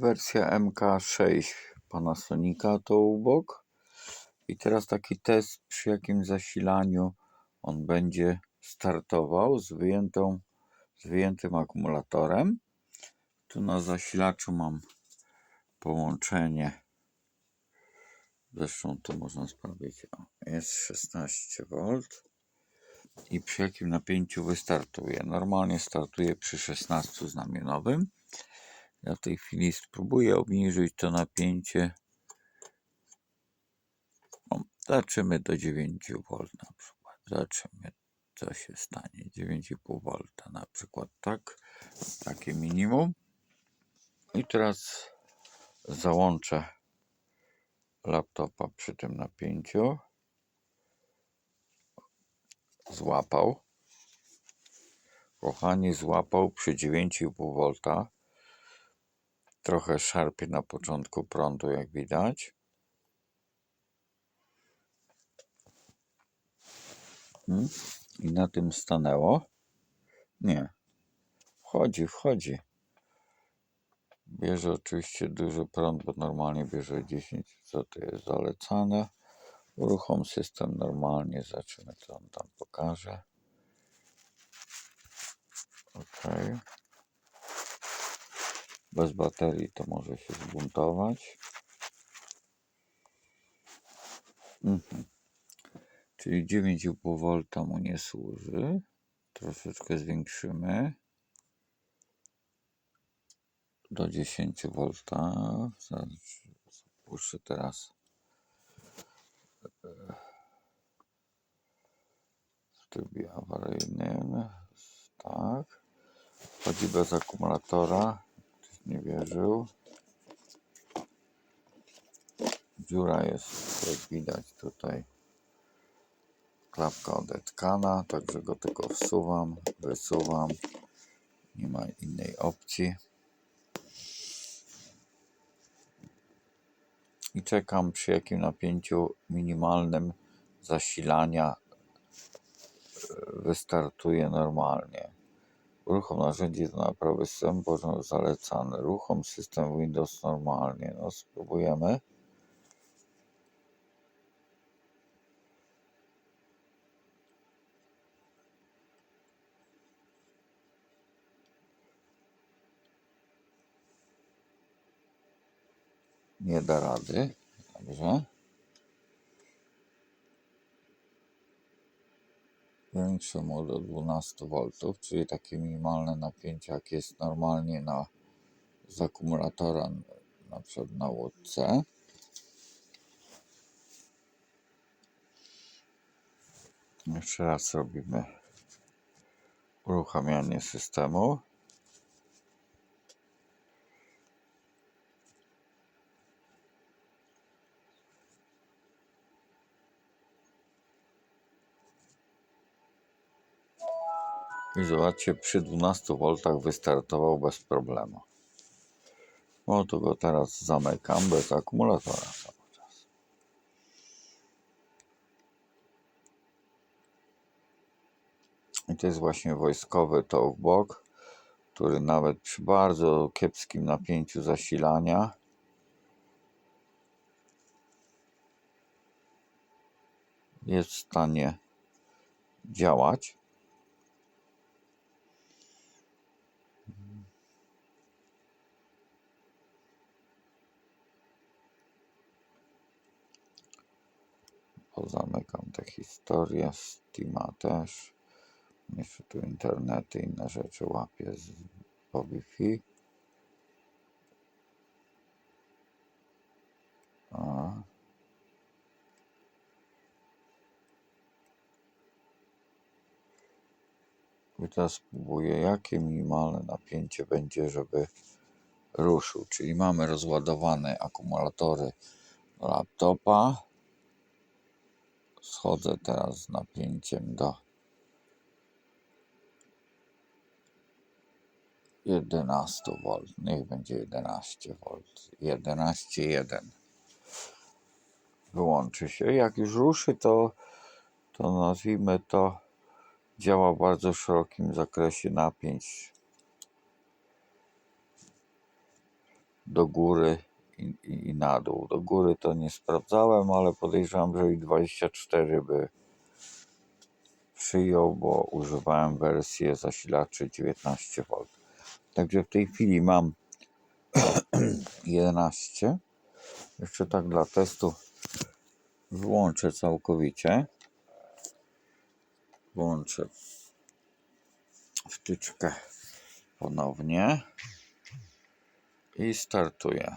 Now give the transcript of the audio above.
wersja MK6 Panasonica to u bok. I teraz taki test, przy jakim zasilaniu on będzie startował z, wyjętą, z wyjętym akumulatorem. Tu na zasilaczu mam połączenie. Zresztą to można sprawdzić. Jest 16 V. I przy jakim napięciu wystartuje? Normalnie startuje przy 16 znamionowym. Ja w tej chwili spróbuję obniżyć to napięcie. O, zaczymy do 9 V na przykład. Zobaczymy, co się stanie. 9,5 V na przykład, tak? Takie minimum. I teraz załączę laptopa przy tym napięciu. Złapał. Kochani, złapał przy 9,5 V. Trochę szarpie na początku prądu, jak widać. Hmm? I na tym stanęło. Nie. Wchodzi, wchodzi. Bierze oczywiście duży prąd, bo normalnie bierze 10, co to jest zalecane. Uruchom system normalnie, zobaczymy co on tam pokaże. Ok. Bez baterii to może się zbuntować. Mhm. Czyli 9,5 V mu nie służy. Troszeczkę zwiększymy do 10 V. Puszczę teraz w trybie awaryjnym. Tak. Chodzi bez akumulatora. Nie wierzył. Dziura jest, jak widać tutaj, klapka odetkana, także go tylko wsuwam, wysuwam. Nie ma innej opcji. I czekam przy jakim napięciu minimalnym zasilania e, wystartuje normalnie. Uruchom narzędzie do naprawy systemu poziom zalecany. Uruchom system Windows normalnie. No spróbujemy. Nie da rady. Dobrze. Większe do 12 V, czyli takie minimalne napięcie, jak jest normalnie na z akumulatora, na przykład na łódce. Jeszcze raz robimy uruchamianie systemu. I zobaczcie, przy 12 V wystartował bez problemu. O, tu go teraz zamykam bez akumulatora. I to jest właśnie wojskowy talkbox, który nawet przy bardzo kiepskim napięciu zasilania jest w stanie działać. Pozamykam te historie, Steama też. Jeszcze tu internety, inne rzeczy łapię z, po Wi-Fi. A. I teraz spróbuję, jakie minimalne napięcie będzie, żeby ruszył. Czyli mamy rozładowane akumulatory laptopa. Schodzę teraz z napięciem do 11 V. Niech będzie 11 V. 11,1. Wyłączy się. Jak już ruszy, to, to nazwijmy to działa w bardzo szerokim zakresie napięć. do góry i, i, na dół. Do góry to nie sprawdzałem, ale podejrzewam, że i 24 by przyjął, bo używałem wersji zasilaczy 19V. Także w tej chwili mam 11. Jeszcze tak dla testu wyłączę całkowicie. Włączę wtyczkę ponownie i startuję.